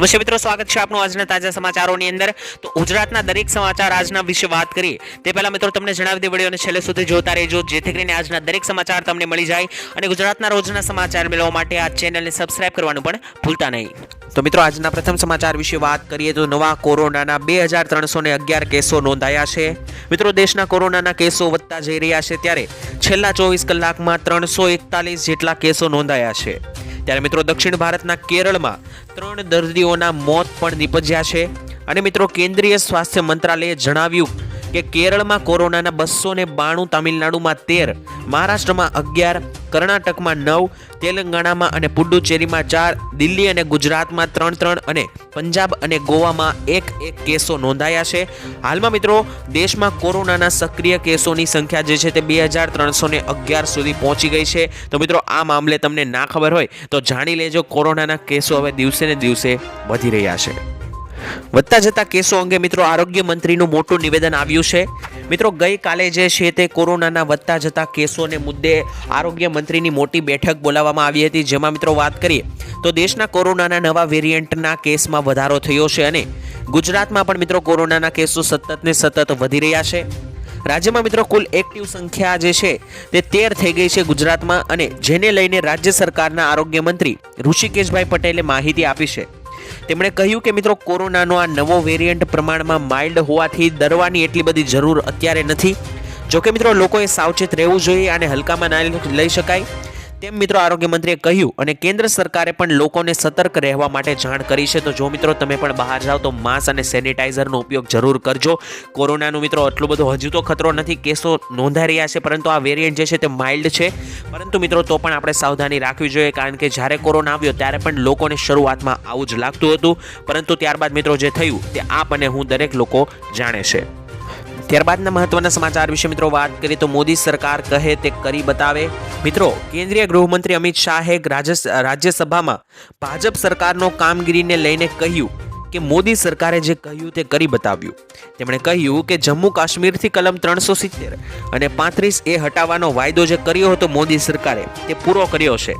નમસ્તે મિત્રો સ્વાગત છે આપનું આજના તાજા સમાચારોની અંદર. તો ગુજરાતના દરેક સમાચાર આજના વિશે વાત કરીએ. તે પહેલાં મિત્રો તમને જણાવી દે વિડીયોને છેલ્લે સુધી જોતા રહેજો, જેથી કરીને આજના દરેક સમાચાર તમને મળી જાય અને ગુજરાતના રોજના સમાચાર મેળવવા માટે આ ચેનલને સબસ્ક્રાઇબ કરવાનું પણ ભૂલતા નહીં. તો મિત્રો આજના પ્રથમ સમાચાર વિશે વાત કરીએ તો નવા કોરોનાના બે હજાર ત્રણસો ને અગિયાર કેસો નોંધાયા છે. મિત્રો દેશના કોરોનાના કેસો વધતા જઈ રહ્યા છે ત્યારે છેલ્લા ચોવીસ કલાકમાં ત્રણસો એકતાલીસ જેટલા કેસો નોંધાયા છે. ત્યારે મિત્રો દક્ષિણ ભારતના કેરળમાં ત્રણ દર્દીઓના મોત પણ નિપજ્યા છે. અને મિત્રો કેન્દ્રીય સ્વાસ્થ્ય મંત્રાલયે જણાવ્યું કે કેરળમાં કોરોનાના બસો ને બાણું, તામિલનાડુમાં તેર, મહારાષ્ટ્રમાં અગિયાર, કર્ણાટકમાં નવ, તેલંગાણામાં અને પુડુચેરીમાં ચાર, દિલ્હી અને ગુજરાતમાં ત્રણ ત્રણ અને પંજાબ અને ગોવામાં એક એક કેસો નોંધાયા છે. હાલમાં મિત્રો, દેશમાં કોરોનાના સક્રિય કેસોની સંખ્યા જે છે તે બે હજાર ત્રણસો અગિયાર સુધી પહોંચી ગઈ છે. તો મિત્રો, આ મામલે તમને ના ખબર હોય તો જાણી લેજો કોરોનાના કેસો હવે દિવસે ને દિવસે વધી રહ્યા છે. વધતા જતા કેસો અંગે મિત્રો આરોગ્ય મંત્રીનું મોટું નિવેદન આવ્યું છે. મિત્રો, ગઈકાલે જે છે તે કોરોનાના વધતા જતા કેસોને મુદ્દે આરોગ્ય મંત્રીની મોટી બેઠક બોલાવવામાં આવી હતી. જેમાં મિત્રો વાત કરીએ તો દેશના કોરોનાના નવા વેરિયન્ટના કેસમાં વધારો થયો છે અને ગુજરાતમાં પણ મિત્રો કોરોનાના કેસો સતત ને સતત વધી રહ્યા છે. રાજ્યમાં મિત્રો કુલ એક્ટિવ સંખ્યા જે છે તે તેર થઈ ગઈ છે ગુજરાતમાં અને જેને લઈને રાજ્ય સરકારના આરોગ્ય મંત્રી ઋષિકેશભાઈ પટેલે માહિતી આપી છે. તેમણે કહ્યું કે મિત્રો, કોરોનાનો આ નવો વેરિયન્ટ પ્રમાણમાં માઇલ્ડ હોવાથી ડરવાની એટલી બધી જરૂર અત્યારે નથી. જોકે મિત્રો, લોકોએ સાવચેત રહેવું જોઈએ અને હલકામાં ના લઈ શકાય. તેમ મિત્રો આરોગ્ય મંત્રીએ કહ્યું અને કેન્દ્ર સરકારે પણ લોકોને સતર્ક રહેવા માટે જાણ કરી છે. તો જો મિત્રો તમે પણ બહાર જાઓ તો માસ્ક અને સેનિટાઈઝરનો ઉપયોગ જરૂર કરજો. કોરોનાનું મિત્રો એટલો બધો હજુ તો ખતરો નથી. કેસો નોંધાઈ રહ્યા છે, પરંતુ આ વેરિયન્ટ જે છે તે માઇલ્ડ છે. પરંતુ મિત્રો તો પણ આપણે સાવધાની રાખવી જોઈએ, કારણ કે જ્યારે કોરોના આવ્યો ત્યારે પણ લોકોને શરૂઆતમાં આવું જ લાગતું હતું. પરંતુ ત્યારબાદ મિત્રો જે થયું તે આપ અને હું દરેક લોકો જાણે છે. ત્યારબાદના મહત્વના સમાચાર વિશે મિત્રો વાત કરીએ તો મોદી સરકાર કહે તે કરી બતાવે. મિત્રો, કેન્દ્રીય ગૃહમંત્રી અમિત શાહે રાજ્ય રાજ્યસભામાં ભાજપ સરકારનો કામગીરીને લઈને કહ્યું કે મોદી સરકારે જે કહ્યું તે કરી બતાવ્યું. તેમણે કહ્યું કે જમ્મુ કાશ્મીરથી કલમ ત્રણસો સિત્તેર અને પાંત્રીસ એ હટાવવાનો વાયદો જે કર્યો હતો મોદી સરકારે, તે પૂરો કર્યો છે.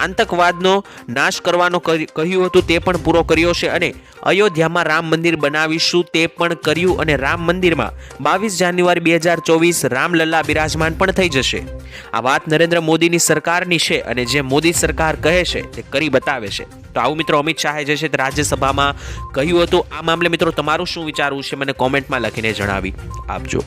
આતંકવાદનો નાશ કરવાનો કરી- કહ્યું હતું તે પણ પૂરો કર્યો છે અને અયોધ્યામાં રામ મંદિર બનાવીશું તે પણ કર્યું અને રામ મંદિરમાં બાવીસ જાન્યુઆરી બે હજાર ચોવીસ રામલલ્લા બિરાજમાન પણ થઈ જશે. આ વાત નરેન્દ્ર મોદીની સરકારની છે અને જે મોદી સરકાર કહે છે તે કરી બતાવે છે. તો આવું મિત્રો અમિત શાહે જે છે તે રાજ્યસભામાં કહ્યું હતું. આ મામલે મિત્રો તમારું શું વિચારવું છે મને કોમેન્ટમાં લખીને જણાવી આપજો.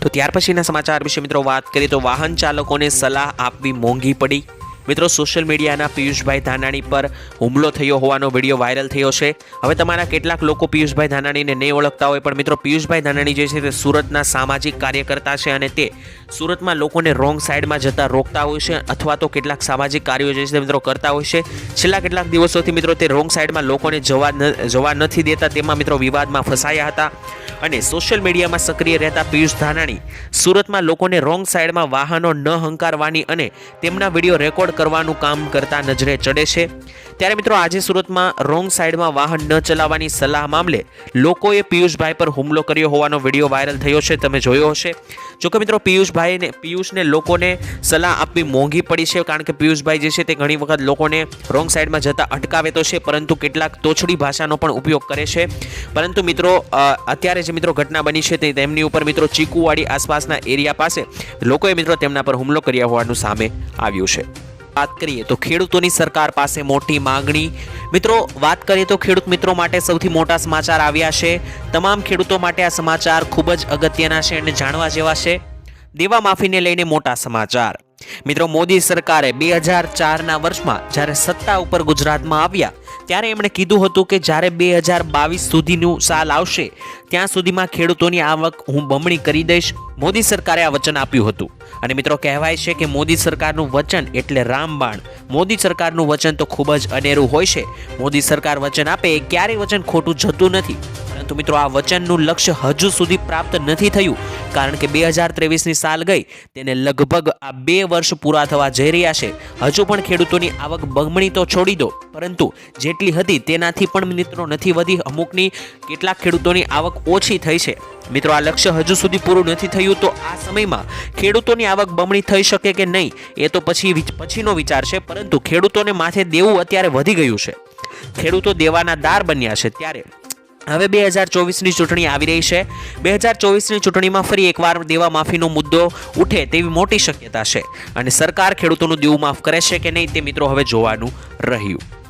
તો ત્યાર પછીના સમાચાર વિશે મિત્રો વાત કરીએ તો વાહન ચાલકોને સલાહ આપવી મોંઘી પડી. મિત્રો સોશિયલ મીડિયાના પિયુષભાઈ ધાનાણી પર હુમલો થયો હોવાનો વીડિયો વાયરલ થયો છે. હવે તમારા કેટલાક લોકો પિયુષભાઈ ધાનાણીને નહીં ઓળખતા હોય, પણ મિત્રો, પિયુષભાઈ ધાનાણી જે છે તે સુરતના સામાજિક કાર્યકર્તા છે અને તે સુરતમાં લોકોને રોંગ સાઈડમાં જતા રોકતા હોય છે અથવા તો કેટલાક સામાજિક કાર્યો જે છે તે મિત્રો કરતા હોય છે. છેલ્લા કેટલાક દિવસોથી મિત્રો, તે રોંગ સાઈડમાં લોકોને જવા જવા નથી દેતા, તેમાં મિત્રો વિવાદમાં ફસાયા હતા. અને સોશિયલ મીડિયામાં સક્રિય રહેતા પિયુષ ધાનાણી સુરતમાં લોકોને રોંગ સાઈડમાં વાહનો ન હંકારવાની અને તેમના વીડિયો રેકોર્ડ કરવાનું કામ કરતા નજરે ચડે છે. ત્યારે મિત્રો આજે સુરતમાં રોંગ સાઈડમાં વાહન ન ચલાવવાની સલાહ મામલે લોકોએ પિયુષભાઈ પર હુમલો કર્યો હોવાનો વીડિયો વાયરલ થયો છે. તમે જોયો હશે. જોકે મિત્રો પિયુષભાઈને, પિયુષને લોકોને સલાહ આપવી મોંઘી પડી છે કારણ કે પિયુષભાઈ જે છે તે ઘણી વખત લોકોને રોંગ સાઈડમાં જતા અટકાવે તો છે, પરંતુ કેટલાક તોછડી ભાષાનો પણ ઉપયોગ કરે છે. પરંતુ મિત્રો અત્યારે જે મિત્રો ઘટના બની છે તે તેમની ઉપર મિત્રો ચીકુવાડી આસપાસના એરિયા પાસે લોકોએ મિત્રો તેમના પર હુમલો કર્યા હોવાનું સામે આવ્યું છે. વાત કરીએ તો ખેડૂતોની સરકાર પાસે મોટી માંગણી. મિત્રો, વાત કરીએ તો ખેડૂત મિત્રો માટે સૌથી મોટા સમાચાર આવ્યા છે. તમામ ખેડૂતો માટે આ સમાચાર ખૂબ જ અગત્યના છે અને જાણવા જેવા છે. દેવા માફીને લઈને મોટા સમાચાર. મિત્રો, મોદી સરકારે બે હજાર ચારના વર્ષમાં જ્યારે સત્તા ઉપર ગુજરાતમાં આવ્યા ત્યારે એમણે કીધું હતું કે જ્યારે બે હજાર બાવીસ સુધીનું સાલ આવશે, ત્યાં સુધીમાં ખેડૂતોની આવક હું બમણી કરી દઈશ. મોદી સરકારે આ વચન આપ્યું હતું. અને મિત્રો, કહેવાય છે કે મોદી સરકારનું વચન એટલે રામબાણ. મોદી સરકારનું વચન તો ખૂબ જ અનેરું હોય છે. મોદી સરકાર વચન આપે એ ક્યારેય વચન ખોટું જતું નથી. પરંતુ મિત્રો આ વચનનું લક્ષ્ય હજુ સુધી પ્રાપ્ત નથી થયું, કારણ કે બે હજાર ત્રેવીસની સાલ ગઈ, તેને લગભગ આ બે વર્ષ પૂરા થવા જઈ રહ્યા છે. હજુ પણ ખેડૂતોની આવક બમણી તો છોડી દો, પરંતુ જેટલી હતી તેનાથી પણ મિત્રો નથી વધી અમુકની, કેટલાક ખેડૂતોની આવક ઓછી થઈ છે. મિત્રો આ લક્ષ્ય હજુ સુધી પૂરું નથી થયું, તો આ સમયમાં ખેડૂતોની આવક બમણી થઈ શકે કે નહીં, એ તો પછી પછીનો વિચાર છે, પરંતુ ખેડૂતોને માથે દેવું અત્યારે વધી ગયું છે. ખેડૂતો દેવાના દાર બન્યા છે ત્યારે. હવે બે હજાર ચોવીસની ચૂંટણી આવી રહી છે. બે હજાર ચોવીસની ચૂંટણીમાં ફરી એકવાર દેવા માફીનો મુદ્દો ઉઠે તેવી મોટી શક્યતા છે. અને સરકાર ખેડૂતોનું દેવું માફ કરે છે કે નહીં તે મિત્રો હવે જોવાનું રહ્યું.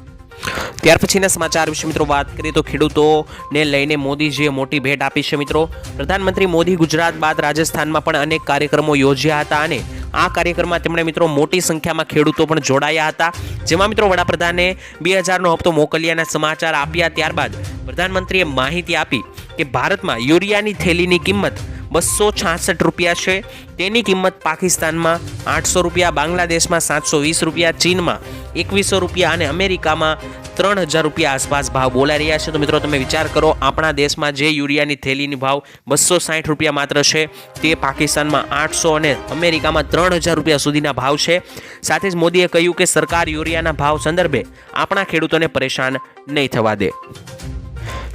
ત્યાર પછીના સમાચાર વિશે મિત્રો વાત કરીએ તો ખેડૂતોને લઈને મોદીજીએ મોટી ભેટ આપી છે મિત્રો. પ્રધાનમંત્રી મોદી ગુજરાત બાદ રાજસ્થાનમાં પણ અનેક કાર્યક્રમો યોજ્યા હતા અને આ કાર્યક્રમમાં તેમણે મિત્રો મોટી સંખ્યામાં ખેડૂતો પણ જોડાયા હતા. જેમાં મિત્રો વડાપ્રધાને બે હજારનો હપ્તો મોકલ્યાના સમાચાર આપ્યા ત્યારબાદ પ્રધાનમંત્રીએ માહિતી આપી કે ભારતમાં યુરિયાની થેલીની કિંમત બસો છાસઠ રૂપિયા છે. તેની કિંમત પાકિસ્તાનમાં આઠસો રૂપિયા, બાંગ્લાદેશમાં સાતસો વીસ રૂપિયા, ચીનમાં એકવીસો રૂપિયા અને અમેરિકામાં ત્રણ હજાર રૂપિયા આસપાસ ભાવ બોલાઈ રહ્યા છે. તો મિત્રો, તમે વિચાર કરો, આપણા દેશમાં જે યુરિયાની થેલીની ભાવ બસો સાઠ રૂપિયા માત્ર છે, તે પાકિસ્તાનમાં આઠસો અને અમેરિકામાં ત્રણ હજાર રૂપિયા સુધીના ભાવ છે. સાથે જ મોદીએ કહ્યું કે સરકાર યુરિયાના ભાવ સંદર્ભે આપણા ખેડૂતોને પરેશાન નહીં થવા દે.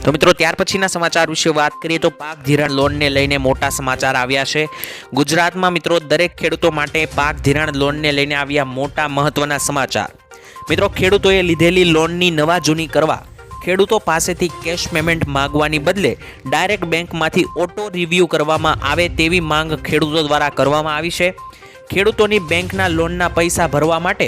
તો મિત્રો, ત્યાર પછીના સમાચાર વિશે વાત કરીએ તો પાક ધિરાણ લોનને લઈને મોટા સમાચાર આવ્યા છે. ગુજરાતમાં મિત્રો, દરેક ખેડૂતો માટે પાક ધિરાણ લોનને લઈને આવ્યા મોટા મહત્વના સમાચાર. મિત્રો, ખેડૂતોએ લીધેલી લોનની નવા જૂની કરવા, ખેડૂતો પાસેથી કેશ પેમેન્ટ માગવાની બદલે ડાયરેક્ટ બેંકમાંથી ઓટો રિવ્યૂ કરવામાં આવે તેવી માંગ ખેડૂતો દ્વારા કરવામાં આવી છે. ખેડૂતોની બેંકના લોનના પૈસા ભરવા માટે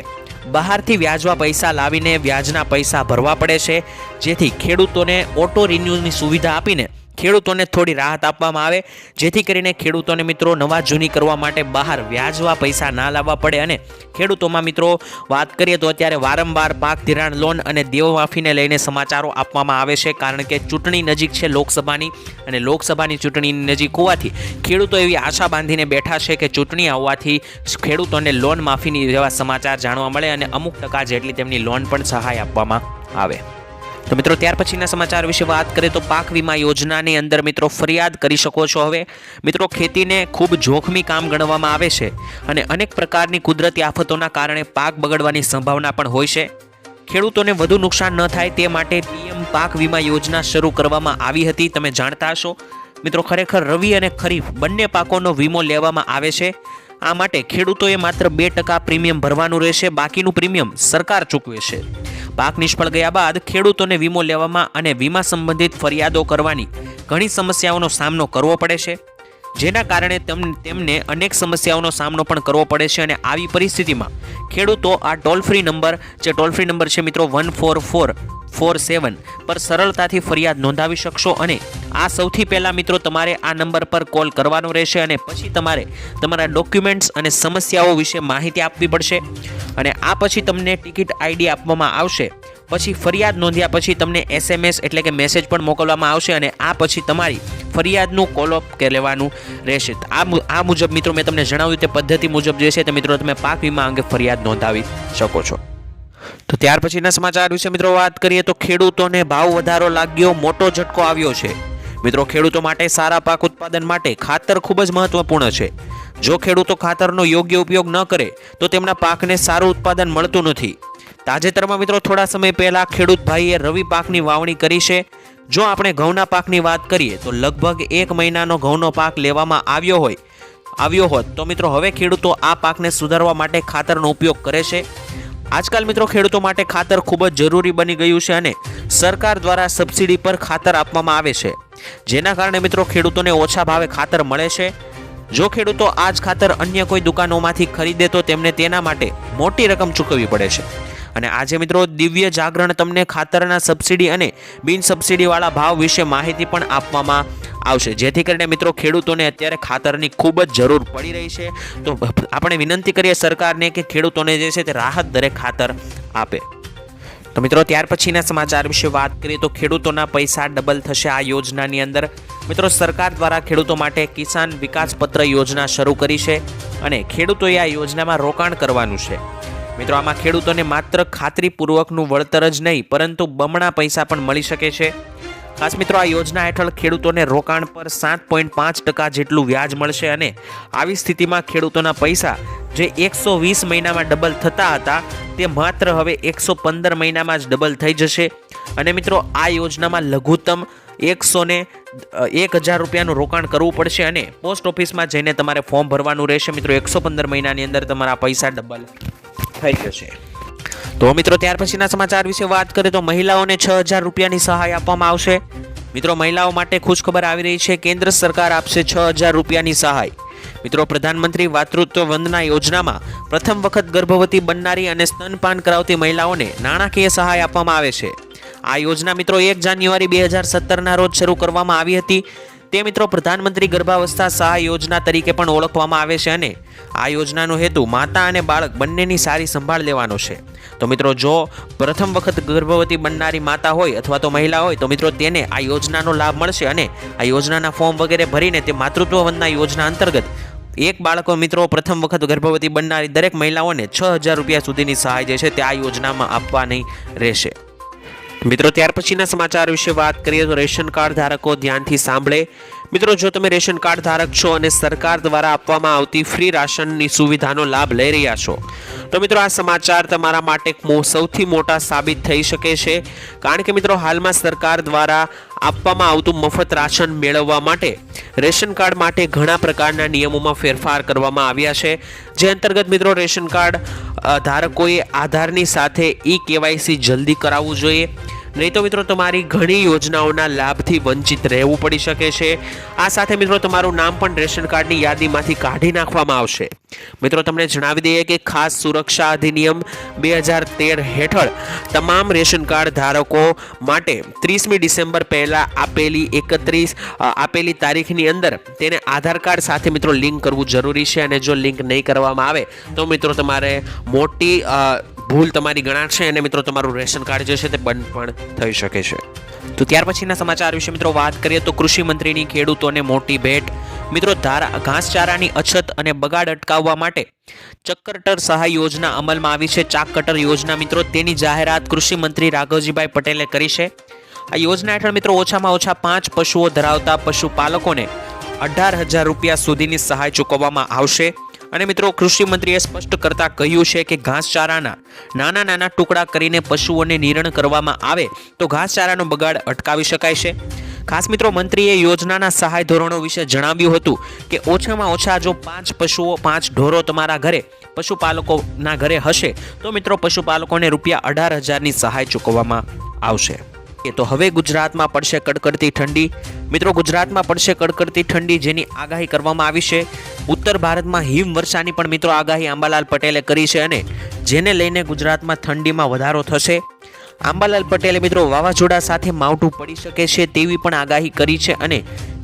બહારથી વ્યાજવા પૈસા લાવીને વ્યાજના પૈસા ભરવા પડે છે. જેથી ખેડૂતોને ઓટો રિન્યુની સુવિધા આપીને ખેડૂતોને થોડી રાહત આપવામાં આવે, જેથી કરીને ખેડૂતોને મિત્રો નવા જૂની કરવા માટે બહાર વ્યાજવા પૈસા ના લાવવા પડે અને ખેડૂતોમાં મિત્રો વાત કરીએ તો અત્યારે વારંવાર પાક ધિરાણ લોન અને દેવમાફીને લઈને સમાચારો આપવામાં આવે છે, કારણ કે ચૂંટણી નજીક છે લોકસભાની અને લોકસભાની ચૂંટણીની નજીક હોવાથી ખેડૂતો એવી આશા બાંધીને બેઠા છે કે ચૂંટણી આવવાથી ખેડૂતોને લોન માફીની જેવા સમાચાર જાણવા મળે અને અમુક ટકા જેટલી તેમની લોન પણ સહાય આપવામાં આવે. તો મિત્રો, ત્યાર પછીના સમાચાર વિશે વાત કરીએ તો પાક વીમા યોજનાની અંદર મિત્રો ફરિયાદ કરી શકો છો હવે. મિત્રો, ખેતીને ખૂબ જોખમી કામ ગણવામાં આવે છે અને અનેક પ્રકારની કુદરતી આફતોના કારણે પાક બગડવાની સંભાવના પણ હોય છે. ખેડૂતોને વધુ નુકસાન ન થાય તે માટે પીએમ પાક વીમા યોજના શરૂ કરવામાં આવી હતી. તમે જાણતા હશો. મિત્રો, ખરેખર રવિ અને ખરીફ બંને પાકોનો વીમો લેવામાં આવે છે. આ માટે ખેડૂતોએ માત્ર બે ટકા પ્રીમિયમ ભરવાનું રહેશે. બાકીનું પ્રીમિયમ સરકાર ચૂકવે છે. પાક નિષ્ફળ ગયા બાદ ખેડૂતોને વીમો લેવામાં અને વીમા સંબંધિત ફરિયાદો કરવાની ઘણી સમસ્યાઓનો સામનો કરવો પડે છે. જેના કારણે તેમ- તેમને અનેક સમસ્યાઓનો સામનો પણ કરવો પડે છે અને આવી પરિસ્થિતિમાં ખેડૂતો આ ટોલ ફ્રી નંબર, જે ટોલ ફ્રી નંબર છે મિત્રો one four four four seven પર સરળતાથી ફરિયાદ નોંધાવી શકશો અને આ સૌથી પહેલાં મિત્રો તમારે આ નંબર પર કોલ કરવાનો રહેશે અને પછી તમારે તમારા ડોક્યુમેન્ટ્સ અને સમસ્યાઓ વિશે માહિતી આપવી પડશે અને આ પછી તમને ટિકિટ આઈડી આપવામાં આવશે. પછી ફરિયાદ નોંધ્યા પછી તમને એસએમએસ એટલે કે મેસેજ પણ મોકલવામાં આવશે અને આ પછી તમારી ફરિયાદનું કોલઅપ લેવાનું રહેશે. આ મુજબ મિત્રો મેં તમને જણાવ્યું તે પદ્ધતિ મુજબ જે છે તે મિત્રો તમે પાક વીમા અંગે ફરિયાદ નોંધાવી શકો છો. તો ત્યાર પછીના સમાચાર વિશે મિત્રો વાત કરીએ તો ખેડૂતોને ભાવ વધારો લાગ્યો, મોટો ઝટકો આવ્યો છે. મિત્રો ખેડૂતો માટે સારા પાક ઉત્પાદન માટે ખાતર ખૂબ જ મહત્વપૂર્ણ છે. જો ખેડૂતો ખાતરનો યોગ્ય ઉપયોગ ન કરે, તો તેમના પાકને સારું ઉત્પાદન મળતું નથી. તાજેતરમાં મિત્રો થોડા સમય પહેલા ખેડૂત ભાઈએ રવિ પાકની વાવણી કરી છે. જો આપણે ઘઉંના પાકની વાત કરીએ તો લગભગ એક મહિનાનો ઘઉંનો પાક લેવામાં આવ્યો હોય, આવ્યો હોત, તો મિત્રો હવે ખેડૂતો આ પાકને સુધારવા માટે ખાતરનો ઉપયોગ કરે છે. આજકાલ મિત્રો ખેડૂતો માટે ખાતર ખૂબ જ જરૂરી બની ગયું છે અને સરકાર દ્વારા સબસિડી પર ખાતર આપવામાં આવે છે. જેના કારણે મિત્રો ખેડૂતોને ઓછા ભાવે ખાતર મળે છે. જો ખેડૂતો આ જ ખાતર અન્ય કોઈ દુકાનોમાંથી ખરીદે તો તેમને તેના માટે મોટી રકમ ચૂકવવી પડે છે. અને આજે મિત્રો દિવ્ય જાગરણ તમને ખાતરના સબસિડી અને બિન સબસિડીવાળા ભાવ વિશે માહિતી પણ આપવામાં આવશે. જેથી કરીને મિત્રો ખેડૂતોને અત્યારે ખાતરની ખૂબ જ જરૂર પડી રહી છે. તો આપણે વિનંતી કરીએ સરકારને કે ખેડૂતોને જે છે તે રાહત દરે ખાતર આપે. તો મિત્રો ત્યાર પછીના સમાચાર વિશે વાત કરીએ તો ખેડૂતોના પૈસા ડબલ થશે આ યોજનાની અંદર. મિત્રો સરકાર દ્વારા ખેડૂતો માટે કિસાન વિકાસ પત્ર યોજના શરૂ કરી છે અને ખેડૂતોએ આ યોજનામાં રોકાણ કરવાનું છે. મિત્રો, આમાં ખેડૂતોને માત્ર ખાતરીપૂર્વકનું વળતર જ નહીં, પરંતુ બમણા પૈસા પણ મળી શકે છે. ખાસ મિત્રો, આ યોજના હેઠળ ખેડૂતોને રોકાણ પર સાત પોઈન્ટ પાંચ ટકા જેટલું વ્યાજ મળશે અને આવી સ્થિતિમાં ખેડૂતોના પૈસા જે એકસો વીસ મહિનામાં ડબલ થતા હતા, તે માત્ર હવે એકસો પંદર મહિનામાં જ ડબલ થઈ જશે. અને મિત્રો, આ યોજનામાં લઘુત્તમ એકસો ને એક હજાર રૂપિયાનું રોકાણ કરવું પડશે અને પોસ્ટ ઓફિસમાં જઈને તમારે ફોર્મ ભરવાનું રહેશે. મિત્રો, એકસો પંદર મહિનાની અંદર તમારા પૈસા ડબલ થઈ જશે તો મિત્રો, ત્યાર પછીના સમાચાર વિશે વાત કરીએ તો મહિલાઓને છ હજાર રૂપિયાની સહાય આપવામાં આવશે. મિત્રો, મહિલાઓ માટે ખુશખબર આવી રહી છે. કેન્દ્ર સરકાર આપશે છ હજાર રૂપિયાની સહાય. મિત્રો, પ્રધાનમંત્રી વાતૃત્વ વંદના યોજનામાં પ્રથમ વખત ગર્ભવતી બનનારી અને સ્તનપાન કરાવતી મહિલાઓને નાણાકીય સહાય આપવામાં આવે છે. આ યોજના મિત્રો, એક જાન્યુઆરી બે હજાર સત્તરના રોજ શરૂ કરવામાં આવી હતી. તે મિત્રો પ્રધાનમંત્રી ગર્ભાવસ્થા સહાય યોજના તરીકે પણ ઓળખવામાં આવે છે અને આ યોજનાનો હેતુ માતા અને બાળક બંનેની સારી સંભાળ લેવાનો છે. તો મિત્રો જો પ્રથમ વખત ગર્ભવતી બનનારી માતા હોય અથવા તો મહિલા હોય, તો મિત્રો તેને આ યોજનાનો લાભ મળશે અને આ યોજનાના ફોર્મ વગેરે ભરીને તે માતૃત્વ વંદના યોજના અંતર્ગત એક બાળકો મિત્રો પ્રથમ વખત ગર્ભવતી બનનારી દરેક મહિલાઓને છ હજાર રૂપિયા સુધીની સહાય જે છે તે આ યોજનામાં આપવાની રહેશે. મિત્રો ત્યાર પછીના સમાચાર વિશે વાત કરીએ તો રેશન કાર્ડ ધારકો ધ્યાનથી સાંભળે. મિત્રો, જો તમે રેશન કાર્ડ ધારક છો અને સરકાર દ્વારા આપવામાં આવતી ફ્રી રાશનની સુવિધાનો લાભ લઈ રહ્યા છો, તો મિત્રો, આ સમાચાર તમારા માટે સૌથી મોટા સાબિત થઈ શકે છે. કારણ કે મિત્રો, હાલમાં સરકાર દ્વારા આપવામાં આવતું મફત રાશન મેળવવા માટે, રેશન કાર્ડ માટે ઘણા પ્રકારના નિયમોમાં ફેરફાર કરવામાં આવ્યા છે. જે અંતર્ગત મિત્રો, રેશન કાર્ડ ધારકોએ આધારની સાથે ઈ કેવાયસી જલ્દી કરાવવું જોઈએ. નહીં તો મિત્રો તમારી ઘણી યોજનાઓના લાભથી વંચિત રહેવું પડી શકે છે. આ સાથે મિત્રો તમારું નામ પણ રેશન કાર્ડની યાદીમાંથી કાઢી નાખવામાં આવશે. મિત્રો તમને જણાવી દઈએ કે ખાસ સુરક્ષા અધિનિયમ બે હજાર તેર હેઠળ તમામ રેશન કાર્ડ ધારકો માટે ત્રીસમી ડિસેમ્બર પહેલાં આપેલી એકત્રીસ આપેલી તારીખની અંદર તેને આધાર કાર્ડ સાથે મિત્રો લિંક કરવું જરૂરી છે અને જો લિંક નહીં કરવામાં આવે તો મિત્રો તમારે મોટી ભૂલ તમારી ગણાશે અને મિત્રો તમારું રેશન કાર્ડ જે છે તે બંધ પણ થઈ શકે છે. તો ત્યાર પછીના સમાચાર વિશે મિત્રો વાત કરીએ તો કૃષિ મંત્રીની ખેડૂતોને મોટી ભેટ. મિત્રો ધારા, ઘાસચારાની અછત અને બગાડ અટકાવવા માટે ચક્કરટર સહાય યોજના અમલમાં આવી છે. ચાક કટર યોજના મિત્રો તેની જાહેરાત કૃષિ મંત્રી રાઘવજીભાઈ પટેલે કરી છે. આ યોજના હેઠળ મિત્રો ઓછામાં ઓછા પાંચ પશુઓ ધરાવતા પશુપાલકોને અઢાર હજાર રૂપિયા સુધીની સહાય ચૂકવવામાં આવશે. અને મિત્રો કૃષિ મંત્રીએ સ્પષ્ટ કરતા કહ્યું છે કે ઘાસચારાના નાના નાના ટુકડા કરીને પશુઓને નિરણ કરવામાં આવે તો ઘાસચારાનો બગાડ અટકાવી શકાય છે. ખાસ મિત્રો, મંત્રીએ યોજનાના સહાય ધોરણો વિશે જણાવ્યું હતું કે ઓછામાં ઓછા જો પાંચ પશુઓ, પાંચ ઢોરો તમારા ઘરે, પશુપાલકોના ઘરે હશે તો મિત્રો, પશુપાલકોને રૂપિયા અઢાર હજારની સહાય ચૂકવવામાં આવશે. એ તો હવે ગુજરાતમાં પડશે કડકડતી ઠંડી. મિત્રો, ગુજરાતમાં પડશે કડકડતી ઠંડી જેની આગાહી કરવામાં આવી છે. ઉત્તર ભારતમાં હિમવર્ષાની પણ મિત્રો આગાહી આંબાલાલ પટેલે કરી છે અને જેને લઈને ગુજરાતમાં ઠંડીમાં વધારો થશે. આંબાલાલ પટેલે મિત્રો વાવાઝોડા સાથે માવઠું પડી શકે છે તેવી પણ આગાહી કરી છે અને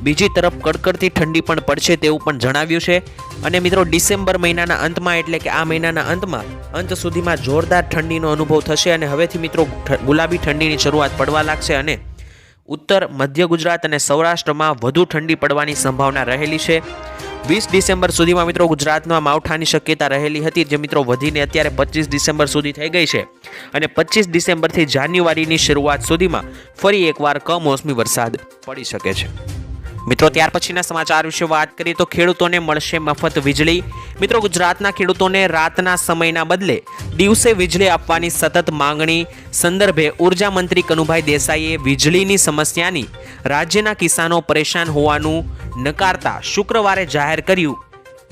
બીજી તરફ કડકડતી ઠંડી પણ પડશે તેવું પણ જણાવ્યું છે. અને મિત્રો ડિસેમ્બર મહિનાના અંતમાં એટલે કે આ મહિનાના અંતમાં અંત સુધીમાં જોરદાર ઠંડીનો અનુભવ થશે અને હવેથી મિત્રો ગુલાબી ઠંડીની શરૂઆત પડવા લાગશે અને ઉત્તર મધ્ય ગુજરાત અને સૌરાષ્ટ્રમાં વધુ ઠંડી પડવાની સંભાવના રહેલી છે. વીસ ડિસેમ્બર સુધીમાં મિત્રો ગુજરાતમાં માવઠાની શક્યતા રહેલી હતી જે મિત્રો વધીને અત્યારે પચીસ ડિસેમ્બર સુધી થઈ ગઈ છે. અને પચીસ ડિસેમ્બરથી જાન્યુઆરીની શરૂઆત સુધીમાં ફરી એકવાર કમોસમી વરસાદ પડી શકે છે. મિત્રો, ત્યાર પછીના સમાચાર વિશે વાત કરીએ તો ખેડૂતોને મળશે મફત વીજળી. મિત્રો, ગુજરાતના ખેડૂતોને રાતના સમયના બદલે દિવસે વીજળી આપવાની સતત માંગણી. સંદર્ભે ઊર્જા મંત્રી કનુભાઈ દેસાઈએ વીજળીની સમસ્યાની રાજ્યના કિસાનો પરેશાન હોવાનું નકારતા શુક્રવારે જાહેર કર્યું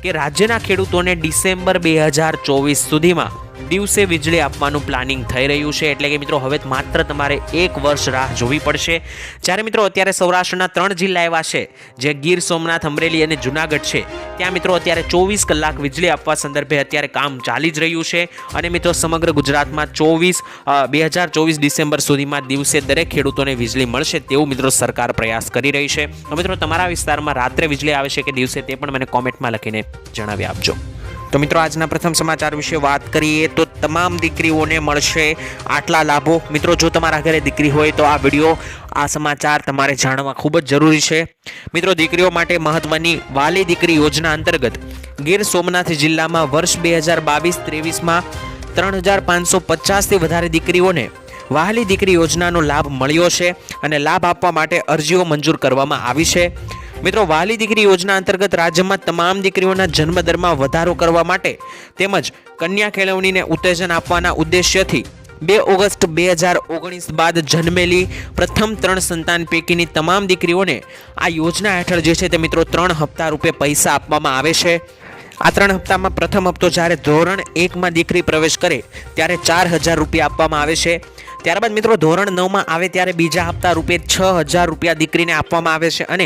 કે રાજ્યના ખેડૂતોને ડિસેમ્બર બે હજાર ચોવીસ સુધીમાં દિવસે વીજળી આપવાનું પ્લાનિંગ થઈ રહ્યું છે. એટલે કે મિત્રો, હવે માત્ર તમારે એક વર્ષ રાહ જોવી પડશે. જ્યારે મિત્રો, અત્યારે સૌરાષ્ટ્રના ત્રણ જિલ્લા એવા છે, જે ગીર સોમનાથ, અમરેલી અને જુનાગઢ છે. ત્યાં મિત્રો, અત્યારે ચોવીસ કલાક વીજળી આપવા સંદર્ભે અત્યારે કામ ચાલી જ રહ્યું છે. અને મિત્રો, સમગ્ર ગુજરાતમાં ચોવીસ બે હજાર ચોવીસ ડિસેમ્બર સુધીમાં દિવસે દરેક ખેડૂતોને વીજળી મળશે તેવું મિત્રો સરકાર પ્રયાસ કરી રહી છે. મિત્રો, તમારા વિસ્તારમાં રાત્રે વીજળી આવે છે કે દિવસે, તે પણ મને કોમેન્ટમાં લખીને જણાવી આપજો. તો મિત્રો, આજના પ્રથમ સમાચાર વિશે વાત કરીએ તો તમામ દીકરીઓને મળશે આટલા લાભો. મિત્રો, જો તમારા ઘરે દીકરી હોય તો આ વીડિયો, આ સમાચાર તમારે જાણવા ખૂબ જ જરૂરી છે. મિત્રો, દીકરીઓ માટે મહત્વની વાલી દીકરી યોજના અંતર્ગત ગીર સોમનાથ જિલ્લામાં વર્ષ બે હજાર બાવીસ ત્રેવીસમાં ત્રણ હજાર પાંચસો પચાસથી વધારે દીકરીઓને વાહલી દીકરી યોજનાનો લાભ મળ્યો છે અને લાભ આપવા માટે અરજીઓ મંજૂર કરવામાં આવી છે. મિત્રો, વાલી દીકરી યોજના અંતર્ગત રાજ્યમાં તમામ દીકરીઓના જન્મદરમાં વધારો કરવા માટે તેમજ કન્યા કેળવણીને ઉત્તેજન આપવાના ઉદ્દેશ્યથી બે ઓગસ્ટ બે હજાર ઓગણીસ બાદ જન્મેલી પ્રથમ ત્રણ સંતાન પૈકીની તમામ દીકરીઓને આ યોજના હેઠળ જે છે તે મિત્રો ત્રણ હપ્તા રૂપે પૈસા આપવામાં આવે છે. આ ત્રણ હપ્તામાં પ્રથમ હપ્તો જ્યારે ધોરણ એકમાં દીકરી પ્રવેશ કરે ત્યારે ચાર હજાર રૂપિયા આપવામાં આવે છે. ત્યારબાદ મિત્રો ધોરણ નવમાં આવે ત્યારે બીજા હપ્તા રૂપે છ હજાર રૂપિયા દીકરીને આપવામાં આવે છે અને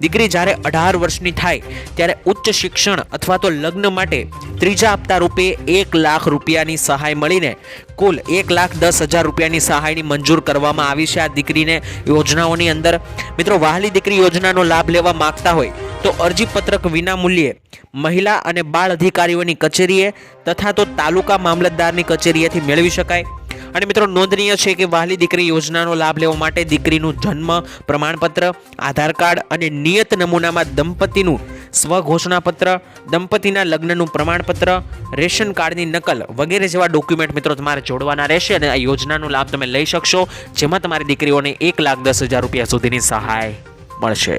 દીકરી જ્યારે અઢાર વર્ષની થાય ત્યારે ઉચ્ચ શિક્ષણ અથવા તો લગ્ન માટે ત્રીજા હપ્તા રૂપે એક લાખ રૂપિયાની સહાય મળીને કુલ એક લાખ દસ હજાર રૂપિયાની સહાયની મંજૂર કરવામાં આવી છે આ દીકરીને યોજનાઓની અંદર. મિત્રો, વહાલી દીકરી યોજનાનો લાભ લેવા માંગતા હોય તો અરજીપત્રક વિના મૂલ્યે મહિલા અને બાળ અધિકારીઓની કચેરીએ તથા તો તાલુકા મામલતદારની કચેરીએથી મેળવી શકાય. અને મિત્રો, નોંધનીય છે કે વહાલી દીકરી યોજનાનો લાભ લેવા માટે દીકરીનું જન્મ પ્રમાણપત્ર, આધાર કાર્ડ અને નિયત નમૂનામાં દંપતીનું સ્વઘોષણાપત્ર, દંપતીના લગ્નનું પ્રમાણપત્ર, રેશન કાર્ડની નકલ વગેરે જેવા ડોક્યુમેન્ટ મિત્રો તમારે જોડવાના રહેશે અને આ યોજનાનો લાભ તમે લઈ શકશો, જેમાં તમારી દીકરીઓને એક લાખ દસ હજાર રૂપિયા સુધીની સહાય મળશે.